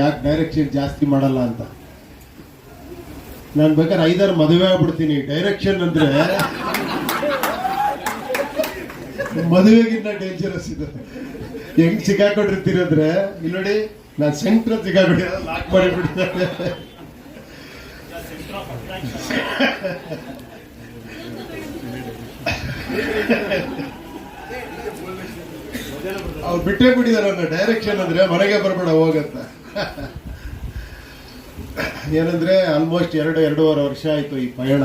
ಯಾಕೆ ಡೈರೆಕ್ಷನ್ ಜಾಸ್ತಿ ಮಾಡಲ್ಲ ಅಂತ? ನಾನು ಬೇಕಾದ್ರೆ ಐದಾರು ಮದುವೆ ಆಗ್ಬಿಡ್ತೀನಿ. ಡೈರೆಕ್ಷನ್ ಅಂದ್ರೆ ಮದುವೆಗಿಂತ ಡೇಂಜರಸ್ ಇದೆ. ಹೆಂಗ್ ಸಿಕ್ಕಾಕೊಂಡಿರ್ತೀರಿ ಅಂದ್ರೆ, ಇಲ್ಲಿ ನೋಡಿ, ನಾನು ಸೆಂಟ್ರ್ ಸಿಕ್ಕಾಕೊಂಡಿ ಲಾಕ್ ಮಾಡಿ ಬಿಡ್ತಾರೆ ಅವ್ರು ಬಿಟ್ಟೇ ನನ್ನ ಡೈರೆಕ್ಷನ್ ಅಂದ್ರೆ ಮನೆಗೆ ಬರಬೇಡ, ಹೋಗಂತ. ಏನಂದ್ರೆ ಆಲ್ಮೋಸ್ಟ್ ಎರಡು, ಎರಡೂವರೆ ವರ್ಷ ಆಯ್ತು ಈ ಪಯಣ.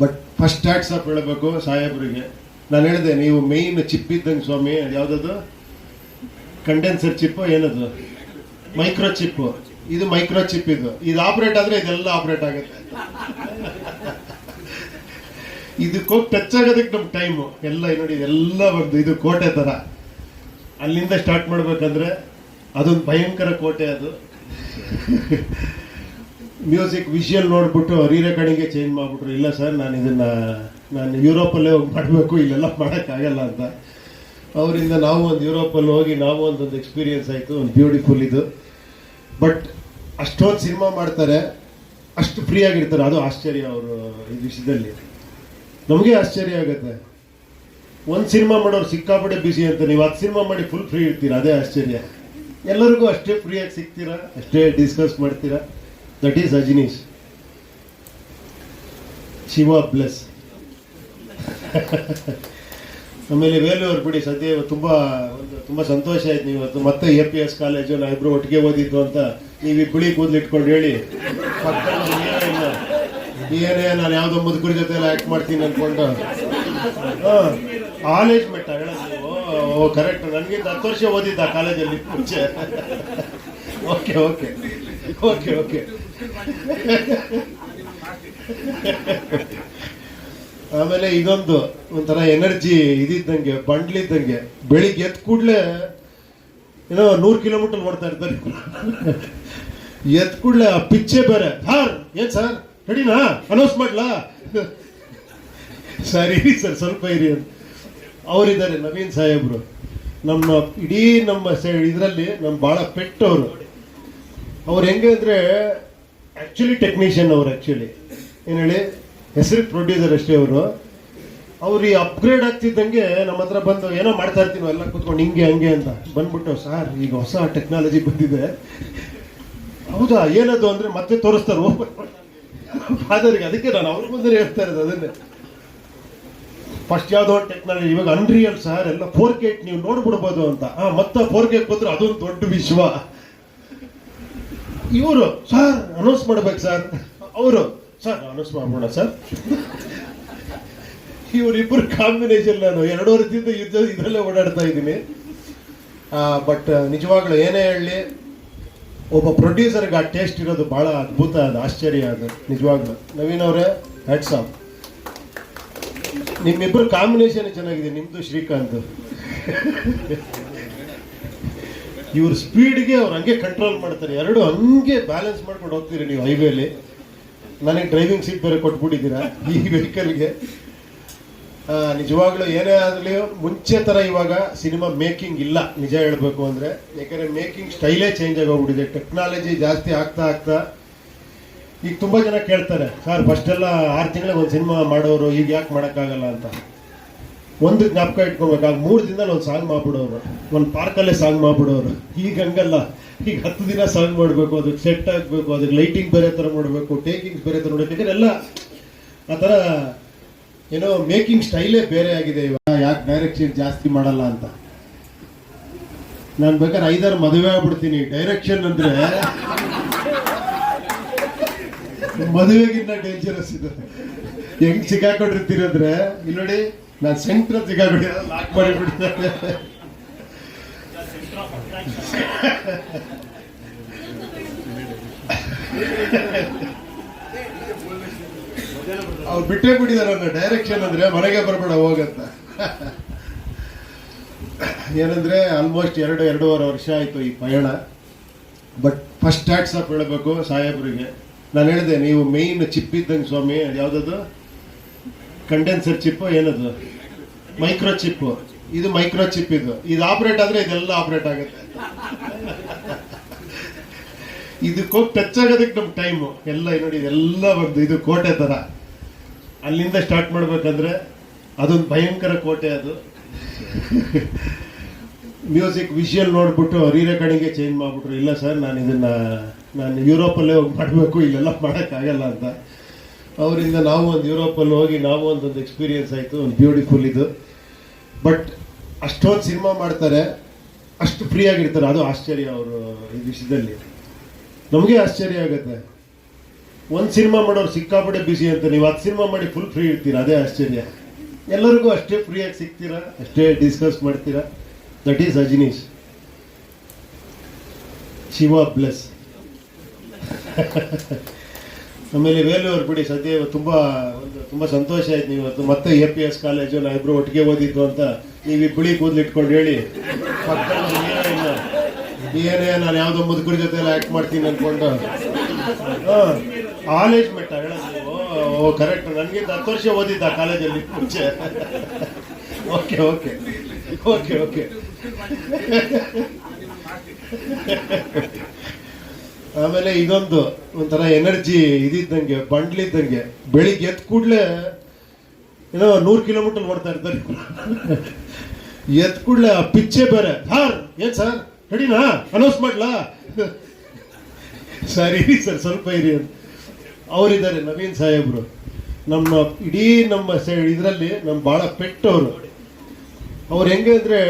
ಬಟ್ ಫಸ್ಟ್ ಟ್ಯಾಕ್ಸ್ ಆಫ್ ಹೇಳಬೇಕು ಸಾಹೇಬ್ರಿಗೆ. ನಾನು ಹೇಳಿದೆ, ನೀವು ಮೇಯ್ನ್ ಚಿಪ್ ಇದ್ದಂಗೆ ಸ್ವಾಮಿ ಅದು ಯಾವ್ದದು? ಕಂಡೆನ್ಸರ್ ಚಿಪ್ ಏನದು? ಮೈಕ್ರೋ ಚಿಪ್ ಇದು ಮೈಕ್ರೋ ಚಿಪ್ ಇದು. ಇದು ಆಪರೇಟ್ ಆದ್ರೆ ಇದೆಲ್ಲ ಆಪರೇಟ್ ಆಗುತ್ತೆ. ಇದಕ್ಕೋಗಿ ಟಚ್ ಆಗೋದಕ್ಕೆ ನಮ್ಗೆ ಟೈಮು ಎಲ್ಲ ನೋಡಿ ಎಲ್ಲ ಒಂದು ಇದು ಕೋಟೆ ಥರ ಅಲ್ಲಿಂದ ಸ್ಟಾರ್ಟ್ ಮಾಡ್ಬೇಕಂದ್ರೆ ಅದೊಂದು ಭಯಂಕರ ಕೋಟೆ ಅದು. ಮ್ಯೂಸಿಕ್ ವಿಷಯಲ್ ನೋಡ್ಬಿಟ್ಟು ರೀ ರೆಕಾರ್ಡಿಂಗ್ಗೆ ಚೇಂಜ್ ಮಾಡಿಬಿಟ್ರು, ಇಲ್ಲ ಸರ್ ನಾನು ಇದನ್ನ, ನಾನು ಯುರೋಪಲ್ಲೇ ಹೋಗಿ ಮಾಡಬೇಕು, ಇಲ್ಲೆಲ್ಲ ಮಾಡೋಕ್ಕಾಗಲ್ಲ ಅಂತ. ಅವರಿಂದ ನಾವು ಒಂದು ಯುರೋಪಲ್ಲಿ ಹೋಗಿ ನಾವು ಒಂದೊಂದು ಎಕ್ಸ್ಪೀರಿಯನ್ಸ್ ಆಯಿತು, ಒಂದು ಬ್ಯೂಟಿಫುಲ್ ಇದು. ಬಟ್ ಅಷ್ಟೊಂದು ಸಿನಿಮಾ ಮಾಡ್ತಾರೆ, ಅಷ್ಟು ಫ್ರೀ ಆಗಿರ್ತಾರೆ. ಅದು ಆಶ್ಚರ್ಯ ಅವರು ಈ ವಿಷಯದಲ್ಲಿ. ನಮಗೆ ಆಶ್ಚರ್ಯ ಆಗುತ್ತೆ. ಒಂದು ಸಿನಿಮಾ ಮಾಡೋರು ಸಿಕ್ಕಾಪಟ್ಟೆ ಬಿಸಿ ಅಂತ. ನೀವು ಹತ್ತು ಸಿನಿಮಾ ಮಾಡಿ ಫುಲ್ ಫ್ರೀ ಇರ್ತೀರ, ಅದೇ ಆಶ್ಚರ್ಯ. ಎಲ್ಲರಿಗೂ ಅಷ್ಟೇ ಫ್ರೀಯಾಗಿ ಸಿಗ್ತೀರಾ? ಅಷ್ಟೇ ಡಿಸ್ಕಸ್ ಮಾಡ್ತೀರಾ? That is Ajinesh Shiva plus ಆಮೇಲೆ ವೇಲು ಅವ್ರು ಬಿಡಿ, ಸದ್ಯ ತುಂಬ ಒಂದು ತುಂಬ ಸಂತೋಷ ಆಯ್ತು ನೀವು ಇವತ್ತು. ಮತ್ತೆ ಎ ಪಿ ಎಸ್ ಕಾಲೇಜು ನಾ ಇಬ್ರು ಒಟ್ಟಿಗೆ ಓದಿದ್ದು ಅಂತ ನೀವು ಈ ಬಿಳಿ ಕೂದಲು ಇಟ್ಕೊಂಡು ಹೇಳಿ. ಏನೂ ನಾನು ಯಾವುದೋ ಮುದುಕರ ಜೊತೆ ಎಲ್ಲ ಆಕ್ಟ್ ಮಾಡ್ತೀನಿ ಅನ್ಕೊಂಡು. ಕಾಲೇಜ್ ಮೆಟ್ಟ ಓ ಕರೆಕ್ಟ್. ನನಗಿಂತ ಹತ್ತು ವರ್ಷ ಓದಿದ್ದ ಕಾಲೇಜಲ್ಲಿ. ಮುಂಚೆ ಓಕೆ ಓಕೆ. Okay okay. ಆಮೇಲೆ ಇದೊಂದು ಒಂಥರ ಎನರ್ಜಿ ಇದಿದ್ದಂಗೆ ಬಂಡ್ಲಿದ್ದಂಗೆ ಬೆಳಿಗ್ಗೆ ಎದ್ದ ಕೂಡಲೇ ಏನೋ ನೂರು ಕಿಲೋಮೀಟರ್ ಓಡ್ತಾ ಇರ್ತಾರೆ. ಎದ್ದ ಕೂಡಲೇ ಆ ಪಿಚ್ಚೆ ಬೇರೆ. ಸರ್, ಏನ್ ಸರ್? ರೆಡಿನಾ? ಅನೌನ್ಸ್ ಮಾಡ್ಲಾ? ಸರಿ ಸರ್, ಸ್ವಲ್ಪ ಇರಿ ಅಂತ. ಅವರಿದ್ದಾರೆ ನವೀನ್ ಸಾಹೇಬ್ರು ನಮ್ಮ ಇಡೀ ನಮ್ಮ ಇದರಲ್ಲಿ ನಮ್ಮ ಭಾಳ ಪೆಟ್ಟವರು ಅವ್ರು ಹೆಂಗೆ ಅಂದರೆ ಆ್ಯಕ್ಚುಲಿ ಟೆಕ್ನಿಷಿಯನ್ ಅವರು ಆ್ಯಕ್ಚುಲಿ ಏನು ಹೇಳಿ ಹೆಸರು ಪ್ರೊಡ್ಯೂಸರ್ ಅಷ್ಟೇ ಅವರು ಅವ್ರು ಈ ಅಪ್ಗ್ರೇಡ್ ಆಗ್ತಿದ್ದಂಗೆ ನಮ್ಮ ಹತ್ರ ಬಂದು ಏನೋ ಮಾಡ್ತಾ ಇರ್ತೀವಿ ಎಲ್ಲ ಕೂತ್ಕೊಂಡು ಹಿಂಗೆ ಹಂಗೆ ಅಂತ ಬಂದ್ಬಿಟ್ಟು ಸರ್ ಈಗ ಹೊಸ ಟೆಕ್ನಾಲಜಿ ಬಂದಿದೆ ಹೌದಾ ಏನದು ಅಂದರೆ ಮತ್ತೆ ತೋರಿಸ್ತಾರೆ ಫಾದರ್ಗೆ ಅದಕ್ಕೆ ನಾನು ಅವ್ರ ಮುಂದೆ ಹೇಳ್ತಾ ಇರೋದು ಅದನ್ನೇ ಫಸ್ಟ್ ಯಾವುದೋ ಟೆಕ್ನಾಲಜಿ ಇವಾಗ ಅನ್ರಿಯಲ್ ಸರ್ ಎಲ್ಲ ಫೋರ್ ಕೆ ನೀವು ನೋಡ್ಬಿಡ್ಬೋದು ಅಂತ. ಆ, ಮತ್ತೆ ಫೋರ್ ಕೆ ಬಂದ್ರೆ ಅದೊಂದು ದೊಡ್ಡ ವಿಶ್ವ. ಇವರು, ಸರ್ ಅನೌನ್ಸ್ ಮಾಡ್ಬೇಕು, ಸರ್. ಅವರು, ಸರ್ ಅನೌನ್ಸ್ ಮಾಡ್ಬೋಣ ಸರ್? ಇವರಿಬ್ಬರು ಕಾಂಬಿನೇಷನ್ ನಾನು ಎರಡು ವರ್ಷದಿಂದ ಯುದ್ಧ, ಇದರಲ್ಲೇ ಓಡಾಡ್ತಾ ಇದ್ದೀನಿ. ಬಟ್ ನಿಜವಾಗ್ಲೂ ಏನೇ ಹೇಳಲಿ, ಒಬ್ಬ ಪ್ರೊಡ್ಯೂಸರ್ಗೆ ಆ ಟೇಸ್ಟ್ ಇರೋದು ಬಹಳ ಅದ್ಭುತ, ಅದು ಆಶ್ಚರ್ಯ, ಅದು ನಿಜವಾಗ್ಲೂ. ನವೀನ್ ಅವರೇ ಹ್ಯಾಟ್ಸ್ ಆಫ್ ನಿಮ್ಮಿಬ್ಬರು ಕಾಂಬಿನೇಷನ್ ಚೆನ್ನಾಗಿದೆ ನಿಮ್ಮದು ಶ್ರೀಕಾಂತ್. ಇವ್ರ ಸ್ಪೀಡ್ಗೆ ಅವ್ರು ಹಂಗೆ ಕಂಟ್ರೋಲ್ ಮಾಡ್ತಾರೆ. ಎರಡು ಹಂಗೆ ಬ್ಯಾಲೆನ್ಸ್ ಮಾಡ್ಕೊಂಡು ಹೋಗ್ತೀರಿ ನೀವು ಹೈವೇಲಿ ನನಗೆ ಡ್ರೈವಿಂಗ್ ಸೀಟ್ ಬೇರೆ ಕೊಟ್ಬಿಟ್ಟಿದ್ದೀರಾ ಈ ವೆಹಿಕಲ್ಗೆ ನಿಜವಾಗ್ಲೂ ಏನೇ ಆಗಲಿ, ಮುಂಚೆ ಥರ ಇವಾಗ ಸಿನಿಮಾ ಮೇಕಿಂಗ್ ಇಲ್ಲ, ನಿಜ ಹೇಳಬೇಕು ಅಂದರೆ. ಯಾಕೆಂದರೆ ಮೇಕಿಂಗ್ ಸ್ಟೈಲೇ ಚೇಂಜ್ ಆಗೋಗ್ಬಿಟ್ಟಿದೆ. ಟೆಕ್ನಾಲಜಿ ಜಾಸ್ತಿ ಆಗ್ತಾ ಆಗ್ತಾ ಈಗ ತುಂಬ ಜನ ಕೇಳ್ತಾರೆ, ಸರ್ ಫಸ್ಟ್ ಎಲ್ಲ ಆರು ತಿಂಗಳಿಗೆ ಒಂದು ಸಿನಿಮಾ ಮಾಡೋರು, ಈಗ ಯಾಕೆ ಮಾಡೋಕ್ಕಾಗಲ್ಲ ಅಂತ. ಒಂದು ಜ್ಞಾಪಕ ಇಟ್ಕೊಬೇಕು, ಆಗ ಮೂರು ದಿನದಲ್ಲಿ ಒಂದು ಸಾಂಗ್ ಮಾಡ್ಬಿಡೋರು, ಒಂದು ಪಾರ್ಕಲ್ಲೇ ಸಾಂಗ್ ಮಾಡ್ಬಿಡೋರು. ಈಗ ಹಂಗಲ್ಲ. ಈಗ ಹತ್ತು ದಿನ ಸಾಂಗ್ ಮಾಡಬೇಕು, ಅದಕ್ಕೆ ಸೆಟ್ ಆಗಬೇಕು ಅದಕ್ಕೆ ಲೈಟಿಂಗ್ ಬೇರೆ ಥರ ಮಾಡಬೇಕು, ಟೇಕಿಂಗ್ಸ್ ಬೇರೆ ಥರ ಮಾಡಬೇಕು ಎಲ್ಲ ಆ ಥರ ಏನೋ ಮೇಕಿಂಗ್ ಸ್ಟೈಲೇ ಬೇರೆ ಆಗಿದೆ ಇವಾಗ. ಯಾಕೆ ಡೈರೆಕ್ಷನ್ ಜಾಸ್ತಿ ಮಾಡಲ್ಲ ಅಂತ. ನಾನು ಬೇಕಾದ್ರೆ ಐದಾರು ಮದುವೆ ಆಗ್ಬಿಡ್ತೀನಿ. ಡೈರೆಕ್ಷನ್ ಅಂದ್ರೆ ಮದುವೆಗಿಂತ ಡೇಂಜರಸ್ ಇದೆ. ಹೆಂಗ್ ಸಿಕ್ಕಾಕೊಂಡಿರ್ತೀರಿ ಅಂದ್ರೆ ಇಲ್ಲಿ ನೋಡಿ, ನಾನು ಸೆಂಟ್ರ ಸಿಕ್ಕಾಕೊಂಡಿ ಲಾಕ್ ಮಾಡಿಬಿಡ್ತಾರೆ ಅವ್ರು ಬಿಟ್ಟೇ ಬಿಟ್ಟಿದಾರೆ ಡೈರೆಕ್ಷನ್ ಅಂದ್ರೆ ಮನೆಗೆ ಬರಬೇಡ, ಹೋಗಂತ. ಏನಂದ್ರೆ ಆಲ್ಮೋಸ್ಟ್ ಎರಡು, ಎರಡೂವರೆ ವರ್ಷ ಆಯ್ತು ಈ ಪಯಣ. ಬಟ್ ಫಸ್ಟ್ ಟ್ಯಾಕ್ಸ್ ಆಫ್ ಹೇಳಬೇಕು ಸಾಹೇಬ್ರಿಗೆ. ನಾನು ಹೇಳಿದೆ, ನೀವು ಮೇಯ್ನ್ ಚಿಪ್ ಇದ್ದಂಗೆ ಸ್ವಾಮಿ, ಅದು ಯಾವ್ದದು? ಕಂಡೆನ್ಸರ್ ಚಿಪ್ ಏನದು? ಮೈಕ್ರೋ ಚಿಪ್ ಇದು ಮೈಕ್ರೋ ಚಿಪ್ ಇದು. ಇದು ಆಪರೇಟ್ ಆದ್ರೆ ಇದೆಲ್ಲ ಆಪರೇಟ್ ಆಗುತ್ತೆ. ಇದಕ್ಕೆ ಹೋಗಿ ಟಚ್ ಆಗೋದಕ್ಕೆ ನಮ್ಮ ಟೈಮು ಎಲ್ಲ ನೋಡಿ, ಇದೆಲ್ಲ ಒಂದು ಇದು ಕೋಟೆ ಥರ ಅಲ್ಲಿಂದ ಸ್ಟಾರ್ಟ್ ಮಾಡಬೇಕಂದ್ರೆ ಅದೊಂದು ಭಯಂಕರ ಕೋಟೆ ಅದು. ಮ್ಯೂಸಿಕ್ ವಿಷುವಲ್ ನೋಡ್ಬಿಟ್ಟು ರೀ ರೆಕಾರ್ಡಿಂಗ್ಗೆ ಚೇಂಜ್ ಮಾಡಿಬಿಟ್ರು. ಇಲ್ಲ ಸರ್ ನಾನು ಇದನ್ನ ನಾನು ಯುರೋಪಲ್ಲೇ ಹೋಗಿ ಮಾಡಬೇಕು, ಇಲ್ಲೆಲ್ಲ ಮಾಡೋಕ್ಕಾಗಲ್ಲ ಅಂತ. ಅವರಿಂದ ನಾವು ಒಂದು ಯುರೋಪಲ್ಲಿ ಹೋಗಿ ನಾವು ಒಂದೊಂದು ಎಕ್ಸ್ಪೀರಿಯೆನ್ಸ್ ಆಯಿತು, ಒಂದು ಬ್ಯೂಟಿಫುಲ್ ಇದು. ಬಟ್ ಅಷ್ಟೊಂದು ಸಿನಿಮಾ ಮಾಡ್ತಾರೆ, ಅಷ್ಟು ಫ್ರೀ ಆಗಿರ್ತಾರೆ. ಅದು ಆಶ್ಚರ್ಯ ಅವರು ಈ ವಿಷಯದಲ್ಲಿ. ನಮಗೆ ಆಶ್ಚರ್ಯ ಆಗುತ್ತೆ. ಒಂದು ಸಿನಿಮಾ ಮಾಡೋರು ಸಿಕ್ಕಾಪಟ್ಟೆ ಬ್ಯುಸಿ ಅಂತ, ನೀವು ಹತ್ತು ಸಿನಿಮಾ ಮಾಡಿ ಫುಲ್ ಫ್ರೀ ಇರ್ತೀರ? ಅದೇ ಆಶ್ಚರ್ಯ. ಎಲ್ಲರಿಗೂ ಅಷ್ಟೇ ಫ್ರೀಯಾಗಿ ಸಿಗ್ತೀರಾ? ಅಷ್ಟೇ ಡಿಸ್ಕಸ್ ಮಾಡ್ತೀರಾ? That is Ajinesh. Shiva plus ಆಮೇಲೆ ವೇಲೂರು ಬಿಡಿ, ಸದ್ಯ ತುಂಬ ಒಂದು ತುಂಬಾ ಸಂತೋಷ ಆಯ್ತು ನೀವು ಇವತ್ತು. ಮತ್ತೆ ಎ ಪಿ ಎಸ್ ಕಾಲೇಜು ನಾವಿಬ್ರು ಒಟ್ಟಿಗೆ ಓದಿದ್ದು ಅಂತ ನೀವು ಈ ಬಿಳಿ ಕೂದಲು ಇಟ್ಕೊಂಡು ಹೇಳಿ ಏನೂ ನಾನು ಯಾವುದೋ ಮುದುಕರ ಜೊತೆ ಎಲ್ಲ ಆ್ಯಕ್ಟ್ ಮಾಡ್ತೀನಿ ಅನ್ಕೊಂಡು. ಕಾಲೇಜ್ ಮೆಟ್ಟ ಹೇಳೋದು ಓ ಕರೆಕ್ಟ್ ನನಗೆ ಹತ್ತು ವರ್ಷ ಓದಿದ್ದ ಕಾಲೇಜಲ್ಲಿ ಮುಂಚೆ. Okay okay. Okay okay. ಆಮೇಲೆ ಇದೊಂದು ಒಂಥರ ಎನರ್ಜಿ ಇದಿದ್ದಂಗೆ, ಬಂಡ್ಲಿದ್ದಂಗೆ, ಬೆಳಿಗ್ಗೆ ಎದ್ದು ಕೂಡಲೇ ಏನೋ ನೂರು ಕಿಲೋಮೀಟರ್ ಓಡ್ತಾ ಇರ್ತಾರೆ. ಎದ್ದು ಕೂಡಲೇ ಆ ಪಿಚ್ಚೆ ಬೇರೆ. ಸರ್, ಏನ್ ಸರ್? ರೆಡಿನಾ ಅನೌನ್ಸ್ ಮಾಡ್ಲಾ? ಸರಿ ಸರ್, ಸ್ವಲ್ಪ ಇರಿ ಅಂತ. ಅವರಿದ್ದಾರೆ ನವೀನ್ ಸಾಹೇಬ್ರು. ನಮ್ಮ ಇಡೀ ನಮ್ಮ ಇದರಲ್ಲಿ ನಮ್ಮ ಭಾಳ ಪೆಟ್ಟವರು. ಅವ್ರು ಹೆಂಗೆ ಅಂದರೆ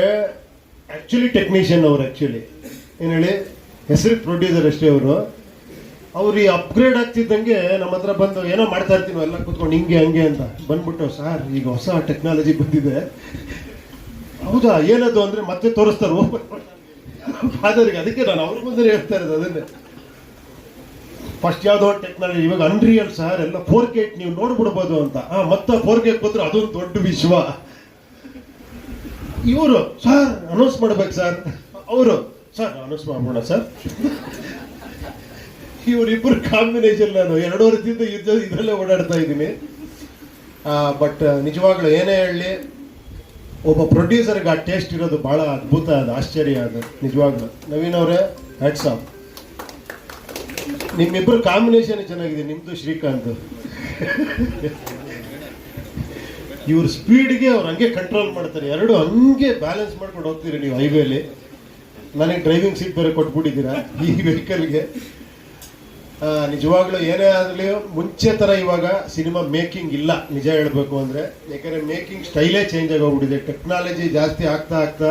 ಆ್ಯಕ್ಚುಲಿ ಟೆಕ್ನಿಷಿಯನ್ ಅವ್ರು ಆ್ಯಕ್ಚುಲಿ ಏನು ಹೇಳಿ? ಹೆಸರು ಪ್ರೊಡ್ಯೂಸರ್ ಅಷ್ಟೇ ಅವರು. ಅವ್ರು ಈ ಅಪ್ಗ್ರೇಡ್ ಆಗ್ತಿದ್ದಂಗೆ ನಮ್ಮ ಹತ್ರ ಬಂದು ಏನೋ ಮಾಡ್ತಾ ಇರ್ತೀವಿ ಎಲ್ಲ ಕೂತ್ಕೊಂಡು ಹಿಂಗೆ, ಹಂಗೆ ಅಂತ ಬಂದ್ಬಿಟ್ಟು, ಸರ್, ಈಗ ಹೊಸ ಟೆಕ್ನಾಲಜಿ ಬಂದಿದೆ. ಹೌದಾ, ಏನದು ಅಂದರೆ ಮತ್ತೆ ತೋರಿಸ್ತಾರೆ ಫಾದರ್ಗೆ ಅದಕ್ಕೆ ನಾನು ಅವ್ರ ಮುಂದೆ ಹೇಳ್ತಾ ಇರೋದು ಅದನ್ನೇ. ಫಸ್ಟ್ ಯಾವುದೋ ಟೆಕ್ನಾಲಜಿ ಇವಾಗ ಅನ್ರಿಯಲ್ ಸರ್, ಎಲ್ಲ ಫೋರ್ ಕೆ ನೀವು ನೋಡ್ಬಿಡ್ಬೋದು ಅಂತ. ಹಾಂ ಮತ್ತೆ ಫೋರ್ ಕೆ ಬಂದ್ರೆ ಅದೊಂದು ದೊಡ್ಡ ವಿಶ್ವ. ಇವರು, ಸರ್ ಅನೌನ್ಸ್ ಮಾಡ್ಬೇಕು ಸರ್. ಅವರು ಸರ್ ಅನೌನ್ಸ್ ಮಾಡೋಣ ಸರ್. ಇವರಿಬ್ಬರು ಕಾಂಬಿನೇಷನ್ ನಾನು ಎರಡು ವರ್ಷದಿಂದ ಯುದ್ಧ ಇದರಲ್ಲೇ ಓಡಾಡ್ತಾ ಇದ್ದೀನಿ. ಬಟ್ ನಿಜವಾಗ್ಲೂ ಏನೇ ಹೇಳಲಿ ಒಬ್ಬ ಪ್ರೊಡ್ಯೂಸರ್ಗೆ ಆ ಟೇಸ್ಟ್ ಇರೋದು ಬಹಳ ಅದ್ಭುತ, ಅದು ಆಶ್ಚರ್ಯ, ಅದು ನಿಜವಾಗ್ಲೂ. ನವೀನ್ ಅವರೇ ಹ್ಯಾಟ್ಸ್ ಆಫ್ ನಿಮ್ಮಿಬ್ಬರು ಕಾಂಬಿನೇಷನ್ ಚೆನ್ನಾಗಿದೆ ನಿಮ್ಮದು ಶ್ರೀಕಾಂತ್. ಇವ್ರ ಸ್ಪೀಡ್ಗೆ ಅವ್ರು ಹಂಗೆ ಕಂಟ್ರೋಲ್ ಮಾಡ್ತಾರೆ. ಎರಡು ಹಂಗೆ ಬ್ಯಾಲೆನ್ಸ್ ಮಾಡ್ಕೊಂಡು ಹೋಗ್ತೀರಿ ನೀವು ಹೈವೇಲಿ ನನಗೆ ಡ್ರೈವಿಂಗ್ ಸೀಟ್ ಬೇರೆ ಕೊಟ್ಬಿಟ್ಟಿದ್ದೀರಾ ಈ ವೆಹಿಕಲ್ಗೆ ನಿಜವಾಗ್ಲೂ ಏನೇ ಆಗಲಿ ಮುಂಚೆ ಥರ ಇವಾಗ ಸಿನಿಮಾ ಮೇಕಿಂಗ್ ಇಲ್ಲ, ನಿಜ ಹೇಳಬೇಕು ಅಂದರೆ. ಯಾಕಂದ್ರೆ ಮೇಕಿಂಗ್ ಸ್ಟೈಲೇ ಚೇಂಜ್ ಆಗೋಗ್ಬಿಟ್ಟಿದೆ ಟೆಕ್ನಾಲಜಿ ಜಾಸ್ತಿ ಆಗ್ತಾ ಆಗ್ತಾ.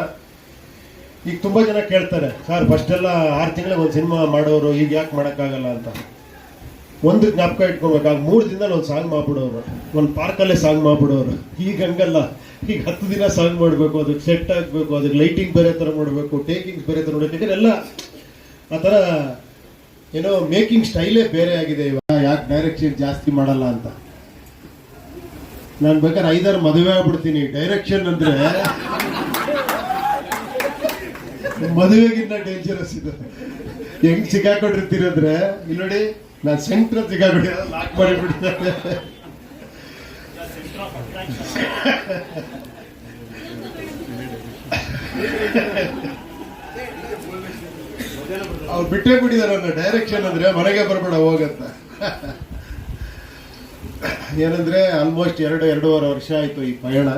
ಈಗ ತುಂಬ ಜನ ಕೇಳ್ತಾರೆ, ಸರ್ ಫಸ್ಟ್ ಎಲ್ಲ ಆರು ತಿಂಗಳಿಗೆ ಒಂದು ಸಿನಿಮಾ ಮಾಡೋರು ಈಗ ಯಾಕೆ ಮಾಡೋಕ್ಕಾಗಲ್ಲ ಅಂತ. ಒಂದು ಜ್ಞಾಪಕ ಇಟ್ಕೊಬೇಕು ಆಗ ಮೂರು ದಿನದಲ್ಲಿ ಒಂದು ಸಾಂಗ್ ಮಾಡ್ಬಿಡೋರು, ಒಂದು ಪಾರ್ಕಲ್ಲೇ ಸಾಂಗ್ ಮಾಡ್ಬಿಡೋರು. ಈಗ ಹಂಗಲ್ಲ. ಈಗ ಹತ್ತು ದಿನ ಸಾಂಗ್ ಮಾಡಬೇಕು ಅದಕ್ಕೆ ಸೆಟ್ ಆಗಬೇಕು ಅದಕ್ಕೆ ಲೈಟಿಂಗ್ ಬೇರೆ ಥರ ಮಾಡಬೇಕು ಟೇಕಿಂಗ್ಸ್ ಬೇರೆ ಥರ ಮಾಡಬೇಕು ಎಲ್ಲ ಆ ಥರ ಏನೋ ಮೇಕಿಂಗ್ ಸ್ಟೈಲೇ ಬೇರೆ ಆಗಿದೆ ಇವಾಗ. ಯಾಕೆ ಡೈರೆಕ್ಷನ್ ಜಾಸ್ತಿ ಮಾಡಲ್ಲ ಅಂತ. ನಾನು ಬೇಕಾದ್ರೆ ಐದಾರು ಮದುವೆ ಆಗ್ಬಿಡ್ತೀನಿ. ಡೈರೆಕ್ಷನ್ ಅಂದ್ರೆ ಮದುವೆಗಿಂತ ಡೇಂಜರಸ್ ಇದೆ. ಹೆಂಗ್ ಸಿಗಾಕೊಂಡಿರ್ತೀರಂದ್ರೆ ಇಲ್ಲಿ ನೋಡಿ ನಾನು ಸೆಂಟ್ರ ಸಿಕ್ಕಾಕೊಂಡಿರೋ ಲಾಕ್ ಮಾಡಿಬಿಡ್ತಾರೆ ಅವ್ರು ಬಿಟ್ಟೇ ಬಿಟ್ಟಿದ್ದಾರೆ ಅಂದ್ರೆ ಡೈರೆಕ್ಷನ್ ಅಂದ್ರೆ ಮನೆಗೆ ಬರಬೇಡ, ಹೋಗಂತ. ಏನಂದ್ರೆ ಆಲ್ಮೋಸ್ಟ್ ಎರಡು, ಎರಡೂವರೆ ವರ್ಷ ಆಯ್ತು ಈ ಪಯಣ.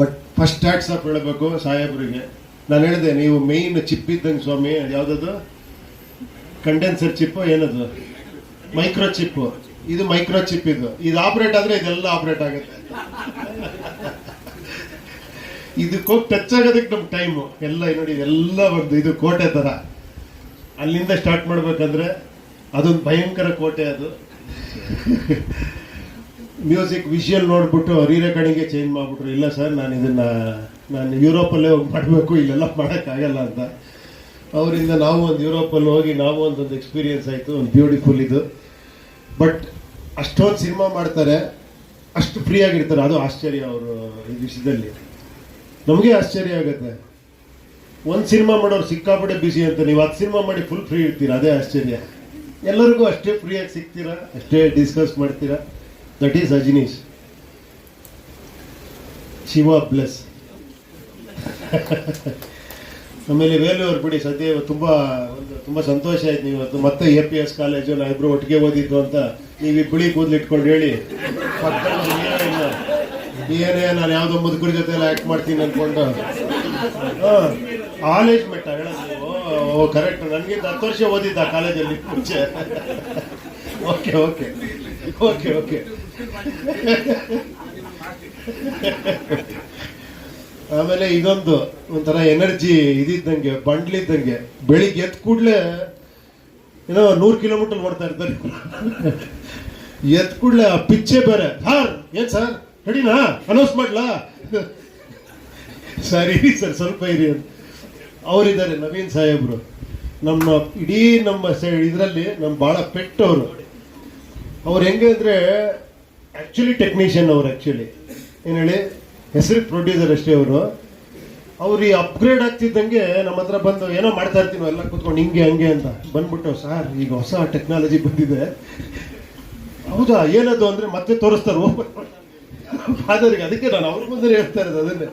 ಬಟ್ ಫಸ್ಟ್ ಟ್ಯಾಕ್ಸ್ ಆಫ್ ಹೇಳಬೇಕು ಸಾಹೇಬ್ರಿಗೆ. ನಾನು ಹೇಳಿದೆ, ನೀವು ಮೇಯ್ನ್ ಚಿಪ್ ಇದ್ದಂಗೆ ಸ್ವಾಮಿ, ಯಾವುದದು? ಕಂಡೆನ್ಸರ್ ಚಿಪ್ಪು ಏನದು? ಮೈಕ್ರೋ ಚಿಪ್ಪು ಇದು ಮೈಕ್ರೋ ಚಿಪ್ ಇದು. ಇದು ಆಪರೇಟ್ ಆದ್ರೆ ಇದೆಲ್ಲ ಆಪರೇಟ್ ಆಗುತ್ತೆ. ಇದಕ್ಕೆ ಹೋಗಿ ಟಚ್ ಆಗೋದಕ್ಕೆ ನಮ್ಮ ಟೈಮು ಎಲ್ಲ ನೋಡಿ, ಇದೆಲ್ಲ ಒಂದು ಇದು ಕೋಟೆ ಥರ ಅಲ್ಲಿಂದ ಸ್ಟಾರ್ಟ್ ಮಾಡಬೇಕಂದ್ರೆ ಅದೊಂದು ಭಯಂಕರ ಕೋಟೆ ಅದು. ಮ್ಯೂಸಿಕ್ ವಿಷಯಲ್ ನೋಡ್ಬಿಟ್ಟು ರೆಕಾರ್ಡಿಂಗ್ಗೆ ಚೇಂಜ್ ಮಾಡಿಬಿಟ್ರು. ಇಲ್ಲ ಸರ್ ನಾನು ಇದನ್ನು, ನಾನು ಯುರೋಪಲ್ಲೇ ಹೋಗಿ ಮಾಡಬೇಕು, ಇಲ್ಲೆಲ್ಲ ಮಾಡೋಕ್ಕಾಗಲ್ಲ ಅಂತ. ಅವರಿಂದ ನಾವು ಒಂದು ಯುರೋಪಲ್ಲಿ ಹೋಗಿ, ನಾವು ಒಂದೊಂದು ಎಕ್ಸ್ಪೀರಿಯನ್ಸ್ ಆಯಿತು. ಒಂದು ಬ್ಯೂಟಿಫುಲ್ ಇದು. ಬಟ್ ಅಷ್ಟೊಂದು ಸಿನಿಮಾ ಮಾಡ್ತಾರೆ. ಅಷ್ಟು ಫ್ರೀ ಆಗಿರ್ತಾರೆ. ಅದು ಆಶ್ಚರ್ಯ ಅವರು ಈ ವಿಷಯದಲ್ಲಿ. ನಮಗೆ ಆಶ್ಚರ್ಯ ಆಗುತ್ತೆ. ಒಂದು ಸಿನಿಮಾ ಮಾಡೋರು ಸಿಕ್ಕಾಪಟ್ಟೆ ಬಿಸಿ ಅಂತ ನೀವು ಹತ್ತು ಸಿನಿಮಾ ಮಾಡಿ ಫುಲ್ ಫ್ರೀ ಇರ್ತೀರಾ. ಅದೇ ಆಶ್ಚರ್ಯ. ಎಲ್ಲರಿಗೂ ಅಷ್ಟೇ ಫ್ರೀಯಾಗಿ ಸಿಗ್ತೀರ? ಅಷ್ಟೇ ಡಿಸ್ಕಸ್ ಮಾಡ್ತೀರಾ? That is Ajinesh Shiva plus ಆಮೇಲೆ ಅವ್ರು ಬಿಡಿ, ಸದ್ಯ ತುಂಬಾ ಒಂದು ತುಂಬಾ ಸಂತೋಷ ಆಯ್ತು ನೀವು ಇವತ್ತು. ಮತ್ತೆ ಎ ಪಿ ಎಸ್ ಕಾಲೇಜು ನಾ ಇಬ್ರು ಒಟ್ಟಿಗೆ ಓದಿದ್ದು ಅಂತ ನೀವು ಈ ಬಿಳಿ ಕೂದಲು ಇಟ್ಕೊಂಡು ಹೇಳಿ. ಏನೇ. ನಾನು ಯಾವುದೋ ಮುದುಕರ ಜೊತೆ ಎಲ್ಲ ಆಕ್ಟ್ ಮಾಡ್ತೀನಿ ಅನ್ಕೊಂಡು. ಕಾಲೇಜ್ ಮೆಟ್ಟ ನೀವು. ಓ ಕರೆಕ್ಟ್ ನನಗೆ ಹತ್ತು ವರ್ಷ ಓದಿದ್ದ ಕಾಲೇಜಲ್ಲಿ ಮುಂಚೆ. Okay okay. Okay okay. ಆಮೇಲೆ ಇದೊಂದು ಒಂಥರ ಎನರ್ಜಿ ಇದಿದ್ದಂಗೆ, ಬಂಡ್ಲಿದ್ದಂಗೆ. ಬೆಳಿಗ್ಗೆ ಎದ್ದ ಕೂಡಲೇ ಏನೋ ನೂರು ಕಿಲೋಮೀಟರ್ ಓಡ್ತಾ ಇರ್ತಾರೆ. ಎದ್ದ ಕೂಡಲೇ ಆ ಪಿಚ್ಚೆ ಬೇರೆ. ಸರ್, ಏನ್ ಸರ್? ರೆಡಿನಾ ಅನೌನ್ಸ್ ಮಾಡ್ಲಾ? ಸರ್ ಇರಿ ಸರ್, ಸ್ವಲ್ಪ ಇರಿ ಅಂತ. ಅವರಿದ್ದಾರೆ ನವೀನ್ ಸಾಹೇಬ್ರು. ನಮ್ಮ ಇಡೀ ನಮ್ಮ ಇದರಲ್ಲಿ ನಮ್ಮ ಭಾಳ ಪೆಟ್ಟು ಅವರು ಅವ್ರು ಹೆಂಗೆ ಅಂದರೆ ಆ್ಯಕ್ಚುಲಿ ಟೆಕ್ನಿಷಿಯನ್ ಅವ್ರು ಆ್ಯಕ್ಚುಲಿ ಏನು ಹೇಳಿ? ಹೆಸರು ಪ್ರೊಡ್ಯೂಸರ್ ಅಷ್ಟೇ ಅವರು. ಅವ್ರು ಈ ಅಪ್ಗ್ರೇಡ್ ಆಗ್ತಿದ್ದಂಗೆ ನಮ್ಮ ಹತ್ರ ಬಂದು ಏನೋ ಮಾಡ್ತಾ ಇರ್ತೀವಿ ಎಲ್ಲ ಕೂತ್ಕೊಂಡು ಹಿಂಗೆ, ಹಂಗೆ ಅಂತ. ಬಂದ್ಬಿಟ್ಟು, ಸರ್, ಈಗ ಹೊಸ ಟೆಕ್ನಾಲಜಿ ಬಂದಿದೆ. ಹೌದಾ? ಏನದು ಅಂದರೆ ಮತ್ತೆ ತೋರಿಸ್ತಾರೆ. ಫಾದರ್ಗೆ ಅದಕ್ಕೆ ನಾನು ಅವ್ರ ಮುಂದೆ ಹೇಳ್ತಾ ಇರೋದು ಅದನ್ನೇ.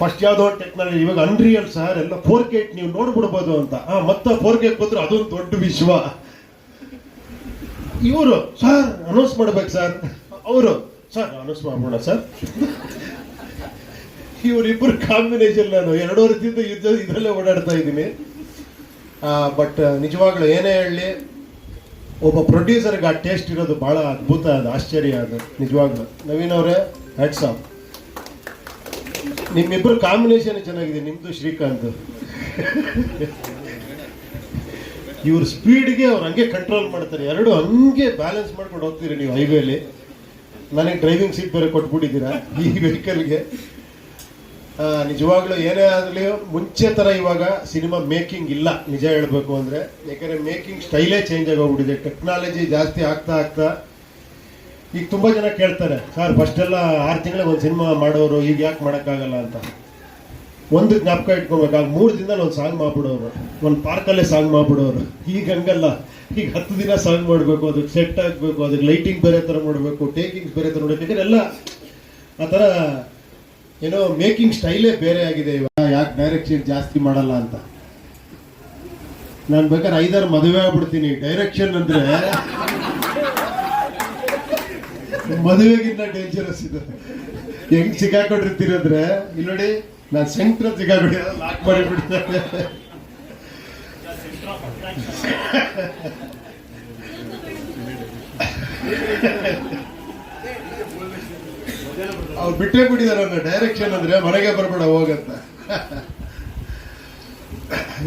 ಫಸ್ಟ್ ಯಾವುದೋ ಟೆಕ್ನಾಲಜಿ ಇವಾಗ ಅನ್ರಿಯಲ್ ಸರ್, ಎಲ್ಲ ಫೋರ್ ಕೇಟ್ ನೀವು ನೋಡ್ಬಿಡ್ಬೋದು ಅಂತ. ಹಾಂ ಮತ್ತೆ ಫೋರ್ ಕೇಟ್ ಬಂದ್ರೆ ಅದೊಂದು ದೊಡ್ಡ ವಿಶ್ವ. ಇವರು, ಸರ್ ಅನೌನ್ಸ್ ಮಾಡ್ಬೇಕು ಸರ್. ಅವರು ಸರ್ ಅನೌನ್ಸ್ ಮಾಡ್ಬೋಣ ಸರ್? ಇವರಿಬ್ಬರು ಕಾಂಬಿನೇಷನ್ ನಾನು ಎರಡು ವರ್ಷದಿಂದ ಯುದ್ಧ ಇದರಲ್ಲೇ ಓಡಾಡ್ತಾ ಇದ್ದೀನಿ. ಬಟ್ ನಿಜವಾಗ್ಲೂ ಏನೇ ಹೇಳಲಿ ಒಬ್ಬ ಪ್ರೊಡ್ಯೂಸರ್ಗೆ ಆ ಟೇಸ್ಟ್ ಇರೋದು ಬಹಳ ಅದ್ಭುತ, ಅದು ಆಶ್ಚರ್ಯ, ಅದು ನಿಜವಾಗ್ಲೂ. ನವೀನ್ ಅವರೇ ಹ್ಯಾಟ್ಸ್ ಆಫ್ ನಿಮ್ಮಿಬ್ಬರು ಕಾಂಬಿನೇಷನ್ ಚೆನ್ನಾಗಿದೆ ನಿಮ್ಮದು ಶ್ರೀಕಾಂತ್. ಇವ್ರ ಸ್ಪೀಡ್ಗೆ ಅವ್ರು ಹಂಗೆ ಕಂಟ್ರೋಲ್ ಮಾಡ್ತಾರೆ. ಎರಡು ಹಂಗೆ ಬ್ಯಾಲೆನ್ಸ್ ಮಾಡ್ಕೊಂಡು ಹೋಗ್ತೀರಿ ನೀವು ಹೈವೇಲಿ ನನಗೆ ಡ್ರೈವಿಂಗ್ ಸೀಟ್ ಬೇರೆ ಕೊಟ್ಬಿಟ್ಟಿದ್ದೀರಾ? ಈ ವೆಹಿಕಲ್ಗೆ. ನಿಜವಾಗ್ಲೂ ಏನೇ ಆಗಲಿ, ಮುಂಚೆ ಥರ ಇವಾಗ ಸಿನಿಮಾ ಮೇಕಿಂಗ್ ಇಲ್ಲ, ನಿಜ ಹೇಳಬೇಕು ಅಂದರೆ. ಯಾಕಂದರೆ ಮೇಕಿಂಗ್ ಸ್ಟೈಲೇ ಚೇಂಜ್ ಆಗೋಗ್ಬಿಟ್ಟಿದೆ ಟೆಕ್ನಾಲಜಿ ಜಾಸ್ತಿ ಆಗ್ತಾ ಆಗ್ತಾ. ಈಗ ತುಂಬ ಜನ ಕೇಳ್ತಾರೆ, ಸರ್, ಫಸ್ಟೆಲ್ಲ ಆರು ತಿಂಗಳಿಗೆ ಒಂದು ಸಿನಿಮಾ ಮಾಡೋರು, ಈಗ ಯಾಕೆ ಮಾಡೋಕ್ಕಾಗಲ್ಲ ಅಂತ? ಒಂದು ಜ್ಞಾಪಕ ಇಟ್ಕೊಬೇಕು, ಆಗ ಮೂರು ದಿನದಲ್ಲಿ ಒಂದು ಸಾಂಗ್ ಮಾಡ್ಬಿಡೋರು, ಒಂದು ಪಾರ್ಕಲ್ಲೇ ಸಾಂಗ್ ಮಾಡ್ಬಿಡೋರು. ಈಗ ಹಂಗಲ್ಲ. ಈಗ ಹತ್ತು ದಿನ ಸಾಂಗ್ ಮಾಡಬೇಕು ಅದಕ್ಕೆ ಸೆಟ್ ಆಗಬೇಕು, ಅದಕ್ಕೆ ಲೈಟಿಂಗ್ ಬೇರೆ ಥರ ಮಾಡಬೇಕು ಟೇಕಿಂಗ್ಸ್ ಬೇರೆ ಥರ ನೋಡಬೇಕು ಎಲ್ಲ ಆ ಥರ ಏನೋ ಮೇಕಿಂಗ್ ಸ್ಟೈಲೇ ಬೇರೆ ಆಗಿದೆ ಇವಾಗ. ಯಾಕೆ ಡೈರೆಕ್ಷನ್ ಜಾಸ್ತಿ ಮಾಡಲ್ಲ ಅಂತ. ನಾನು ಬೇಕಾದ್ರೆ ಐದಾರು ಮದುವೆ ಆಗ್ಬಿಡ್ತೀನಿ. ಡೈರೆಕ್ಷನ್ ಅಂದ್ರೆ ಮದುವೆಗಿಂತ ಡೇಂಜರಸ್ ಇದೆ. ಹೆಂಗ್ ಸಿಗಾಕೊಂಡಿರ್ತೀರಂದ್ರೆ ಇಲ್ಲಿ ನೋಡಿ, ನಾನು ಸೆಂಟ್ರ್ ಸಿಗಾಕೊಂಡಿರೋ ಲಾಕ್ ಮಾಡಿ ಬಿಡ್ತಾರೆ ಅವ್ರು ಬಿಟ್ಟೇ ಬಿಟ್ಟಿದ್ದಾರೆ ಅಂದ್ರೆ ಡೈರೆಕ್ಷನ್ ಅಂದ್ರೆ ಮನೆಗೆ ಬರಬೇಡ, ಹೋಗಂತ.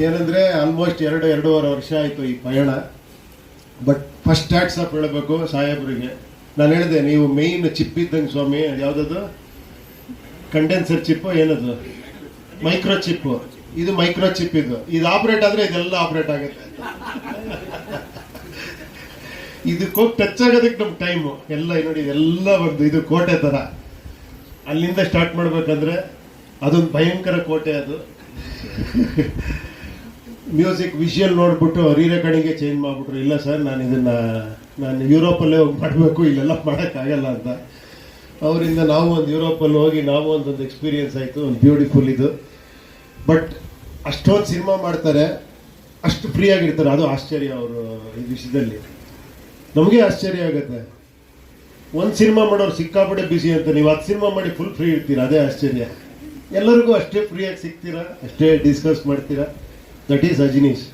ಏನಂದ್ರೆ ಆಲ್ಮೋಸ್ಟ್ ಎರಡು, ಎರಡೂವರೆ ವರ್ಷ ಆಯ್ತು ಈ ಪಯಣ. ಬಟ್ ಫಸ್ಟ್ ಹ್ಯಾಟ್ಸ್ ಆಫ್ ಹೇಳಬೇಕು ಸಾಹೇಬ್ರಿಗೆ. ನಾನು ಹೇಳಿದೆ, ನೀವು ಮೇಯ್ನ್ ಚಿಪ್ ಇದ್ದಂಗೆ ಸ್ವಾಮಿ, ಯಾವುದದು? ಕಂಡೆನ್ಸರ್ ಚಿಪ್ ಏನದು? ಮೈಕ್ರೋ ಚಿಪ್ ಇದು ಮೈಕ್ರೋ ಚಿಪ್ ಇದು. ಇದು ಆಪರೇಟ್ ಆದ್ರೆ ಇದೆಲ್ಲ ಆಪರೇಟ್ ಆಗುತ್ತೆ. ಇದಕ್ಕೆ ಹೋಗಿ ಟಚ್ ಆಗೋದಕ್ಕೆ ನಮ್ಗೆ ಟೈಮು ಎಲ್ಲ ನೋಡಿ, ಇದೆಲ್ಲ ಒಂದು ಇದು ಕೋಟೆ ಥರ ಅಲ್ಲಿಂದ ಸ್ಟಾರ್ಟ್ ಮಾಡಬೇಕಂದ್ರೆ ಅದೊಂದು ಭಯಂಕರ ಕೋಟೆ ಅದು. ಮ್ಯೂಸಿಕ್ ವಿಷುವಲ್ ನೋಡ್ಬಿಟ್ಟು ರೀ ಕಣಿಗೆ ಚೇಂಜ್ ಮಾಡಿಬಿಟ್ರು. ಇಲ್ಲ ಸರ್ ನಾನು ಇದನ್ನು, ನಾನು ಯುರೋಪಲ್ಲೇ ಹೋಗಿ ಮಾಡಬೇಕು, ಇಲ್ಲೆಲ್ಲ ಮಾಡೋಕ್ಕಾಗಲ್ಲ ಅಂತ. ಅವರಿಂದ ನಾವು ಒಂದು ಯುರೋಪಲ್ಲಿ ಹೋಗಿ ನಾವು ಒಂದೊಂದು ಎಕ್ಸ್ಪೀರಿಯನ್ಸ್ ಆಯಿತು. ಒಂದು ಬ್ಯೂಟಿಫುಲ್ ಇದು. ಬಟ್ ಅಷ್ಟೊಂದು ಸಿನಿಮಾ ಮಾಡ್ತಾರೆ. ಅಷ್ಟು ಫ್ರೀ ಆಗಿರ್ತಾರೆ ಅದು ಆಶ್ಚರ್ಯ ಅವರು ಈ ವಿಷಯದಲ್ಲಿ. ನಮಗೆ ಆಶ್ಚರ್ಯ ಆಗುತ್ತೆ. ಒಂದು ಸಿನಿಮಾ ಮಾಡೋರು ಸಿಕ್ಕಾಪಟ್ಟೆ ಬಿಸಿ ಅಂತ ನೀವು ಹತ್ತು ಸಿನಿಮಾ ಮಾಡಿ ಫುಲ್ ಫ್ರೀ ಇರ್ತೀರಾ? ಅದೇ ಆಶ್ಚರ್ಯ. ಎಲ್ಲರಿಗೂ ಅಷ್ಟೇ ಫ್ರೀಯಾಗಿ ಸಿಗ್ತೀರಾ? ಅಷ್ಟೇ ಡಿಸ್ಕಸ್ ಮಾಡ್ತೀರಾ? That is Ajinesh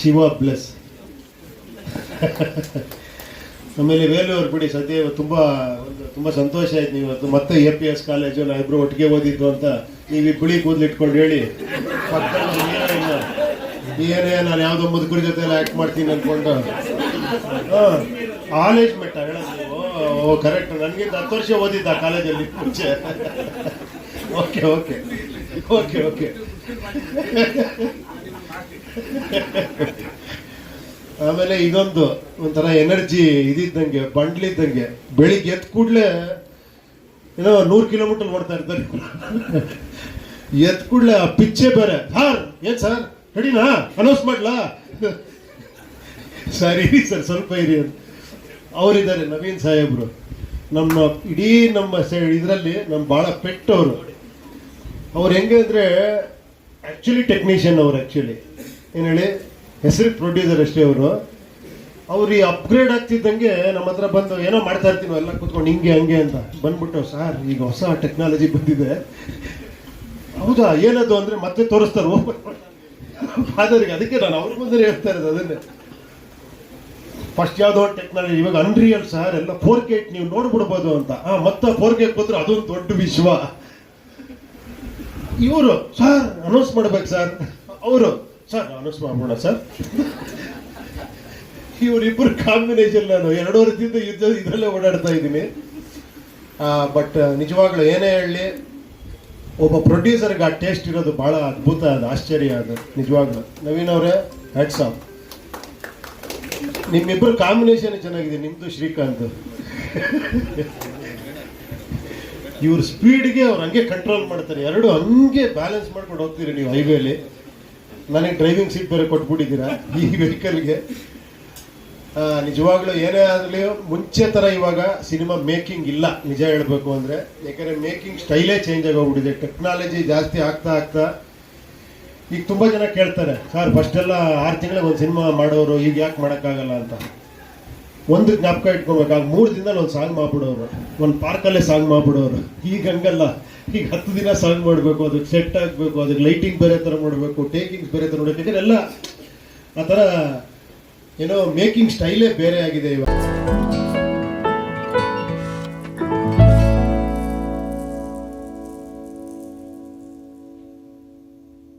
Shiva plus ಆಮೇಲೆ ವೇಲು ಅವ್ರು ಬಿಡಿ, ಸದ್ಯ ತುಂಬ ಒಂದು ತುಂಬ ಸಂತೋಷ ಆಯ್ತು. ನೀವು ಮತ್ತೆ ಎ ಪಿ ಎಸ್ ಕಾಲೇಜು ನಾ ಇಬ್ರು ಒಟ್ಟಿಗೆ ಓದಿದ್ದು ಅಂತ. ನೀವು ಈ ಬಿಳಿ ಕೂದಲು ಇಟ್ಕೊಂಡು ಹೇಳಿ. ಏನೇ ನಾನು ಯಾವ್ದೋ ಮುದುಕರ ಜೊತೆ ಎಲ್ಲ ಆಕ್ಟ್ ಮಾಡ್ತೀನಿ ಅನ್ಕೊಂಡು. ಕಾಲೇಜ್ ಮೆಟ್ಟ ಹೇಳೋದು ನೀವು. ಕರೆಕ್ಟ್ ನನಗಿಂತ ಹತ್ತು ವರ್ಷ ಓದಿದ್ದ ಕಾಲೇಜಲ್ಲಿ ಮುಂಚೆ. ಓಕೆ ಓಕೆ ಓಕೆ ಓಕೆ ಆಮೇಲೆ ಇದೊಂದು ಒಂಥರ ಎನರ್ಜಿ ಇದಿದ್ದಂಗೆ, ಬಂಡ್ಲಿದ್ದಂಗೆ. ಬೆಳಿಗ್ಗೆ ಎದ್ದ ಕೂಡಲೇ ಏನೋ ನೂರು ಕಿಲೋಮೀಟರ್ ಓಡ್ತಾ ಇರ್ತಾರೆ. ಎತ್ ಕೂಡ್ಲೆ ಆ ಪಿಚ್ಚೆ ಬೇರೆ. ಸರ್, ಏನ್ ಸರ್? ರೆಡಿನಾ ಅನೌನ್ಸ್ ಮಾಡ್ಲಾ? ಸರಿ ಸರ್, ಸ್ವಲ್ಪ ಇರಿ ಅಂತ. ಅವರಿದ್ದಾರೆ ನವೀನ್ ಸಾಹೇಬ್ರು. ನಮ್ಮ ಇಡೀ ನಮ್ಮ ಇದರಲ್ಲಿ ನಮ್ಮ ಭಾಳ ಪೆಟ್ಟು ಅವರು ಅವ್ರು ಹೆಂಗೆ ಅಂದರೆ ಆ್ಯಕ್ಚುಲಿ ಟೆಕ್ನಿಷಿಯನ್ ಅವ್ರು ಆ್ಯಕ್ಚುಲಿ ಏನು ಹೇಳಿ? ಹೆಸರು ಪ್ರೊಡ್ಯೂಸರ್ ಅಷ್ಟೇ ಅವರು. ಅವ್ರು ಈ ಅಪ್ಗ್ರೇಡ್ ಆಗ್ತಿದ್ದಂಗೆ ನಮ್ಮ ಹತ್ರ ಬಂದು ಏನೋ ಮಾಡ್ತಾ ಇರ್ತೀವಿ ಎಲ್ಲ ಕೂತ್ಕೊಂಡು, ಹಿಂಗೆ, ಹಂಗೆ ಅಂತ. ಬಂದ್ಬಿಟ್ಟು, ಸರ್, ಈಗ ಹೊಸ ಟೆಕ್ನಾಲಜಿ ಬಂದಿದೆ. ಹೌದಾ? ಏನದು ಅಂದರೆ ಮತ್ತೆ ತೋರಿಸ್ತಾರೆ ಫಾದರ್ಗೆ ಅದಕ್ಕೆ ನಾನು ಅವ್ರ ಮುಂದೆ ಹೇಳ್ತಾ ಇರೋದು, ಅದನ್ನೇ. ಫಸ್ಟ್ ಯಾವುದೋ ಟೆಕ್ನಾಲಜಿ ಇವಾಗ ಅನ್ರಿಯಲ್ ಸರ್, ಎಲ್ಲ ಫೋರ್ ಕೆ ನೀವು ನೋಡ್ಬಿಡ್ಬೋದು ಅಂತ. ಆ, ಮತ್ತೆ ಫೋರ್ ಕೆ ಕೂತ್ರೆ ಅದೊಂದು ದೊಡ್ಡ ವಿಶ್ವ. ಇವರು, ಸರ್ ಅನೌನ್ಸ್ ಮಾಡ್ಬೇಕು, ಸರ್. ಅವರು, ಸರ್ ಅನೌನ್ಸ್ ಮಾಡ್ಬೋಣ, ಸರ್. ಇವರಿಬ್ಬರು ಕಾಂಬಿನೇಷನ್ ನಾನು ಎರಡು ರೀತಿಯಿಂದ ಯುದ್ಧ ಇದರಲ್ಲೇ ಓಡಾಡ್ತಾ ಇದ್ದೀನಿ. ಬಟ್ ನಿಜವಾಗ್ಲೂ ಏನೇ ಹೇಳಲಿ, ಒಬ್ಬ ಪ್ರೊಡ್ಯೂಸರ್ಗೆ ಆ ಟೇಸ್ಟ್ ಇರೋದು ಬಹಳ ಅದ್ಭುತ, ಅದು ಆಶ್ಚರ್ಯ, ಅದು ನಿಜವಾಗ್ಲೂ. ನವೀನ್ ಅವರೇ ಹ್ಯಾಟ್ಸ್ ಆಫ್ ನಿಮ್ಮಿಬ್ಬರು ಕಾಂಬಿನೇಷನ್ ಚೆನ್ನಾಗಿದೆ, ನಿಮ್ದು ಶ್ರೀಕಾಂತ್. ಇವ್ರ ಸ್ಪೀಡ್ಗೆ ಅವ್ರು ಹಂಗೆ ಕಂಟ್ರೋಲ್ ಮಾಡ್ತಾರೆ. ಎರಡು ಹಂಗೆ ಬ್ಯಾಲೆನ್ಸ್ ಮಾಡ್ಕೊಂಡು ಹೋಗ್ತೀರಿ ನೀವು ಹೈವೇಲಿ ನನಗೆ ಡ್ರೈವಿಂಗ್ ಸೀಟ್ ಬೇರೆ ಕೊಟ್ಬಿಟ್ಟಿದ್ದೀರಾ ಈ ವೆಹಿಕಲ್ಗೆ ನಿಜವಾಗ್ಲೂ ಏನೇ ಆಗಲಿ ಮುಂಚೆ ಥರ ಇವಾಗ ಸಿನಿಮಾ ಮೇಕಿಂಗ್ ಇಲ್ಲ, ನಿಜ ಹೇಳಬೇಕು ಅಂದರೆ. ಯಾಕಂದರೆ ಮೇಕಿಂಗ್ ಸ್ಟೈಲೇ ಚೇಂಜ್ ಆಗೋಗ್ಬಿಟ್ಟಿದೆ ಟೆಕ್ನಾಲಜಿ ಜಾಸ್ತಿ ಆಗ್ತಾ ಆಗ್ತಾ. ಈಗ ತುಂಬ ಜನ ಕೇಳ್ತಾರೆ, ಸರ್ ಫಸ್ಟ್ ಎಲ್ಲ ಆರು ತಿಂಗಳಿಗೆ ಒಂದು ಸಿನಿಮಾ ಮಾಡೋರು, ಈಗ ಯಾಕೆ ಮಾಡೋಕ್ಕಾಗಲ್ಲ ಅಂತ? ಒಂದು ಜ್ಞಾಪಕ ಇಟ್ಕೊಬೇಕು, ಆಗ ಮೂರು ದಿನದಲ್ಲಿ ಒಂದು ಸಾಂಗ್ ಮಾಡ್ಬಿಡೋರು, ಒಂದು ಪಾರ್ಕಲ್ಲೇ ಸಾಂಗ್ ಮಾಡ್ಬಿಡೋರು. ಈಗ ಹಂಗಲ್ಲ, ಈಗ ಹತ್ತು ದಿನ ಸಾಂಗ್ ಮಾಡಬೇಕು ಅದಕ್ಕೆ ಸೆಟ್ ಆಗಬೇಕು ಅದಕ್ಕೆ ಲೈಟಿಂಗ್ ಬೇರೆ ಥರ ಮಾಡಬೇಕು ಟೇಕಿಂಗ್ಸ್ ಬೇರೆ ಥರ ಮಾಡಬೇಕು ಯಾಕಂದ್ರೆ ಎಲ್ಲ ಆ ಥರ ಏನೋ ಮೇಕಿಂಗ್ ಸ್ಟೈಲೇ ಬೇರೆ ಆಗಿದೆ ಇವಾಗ.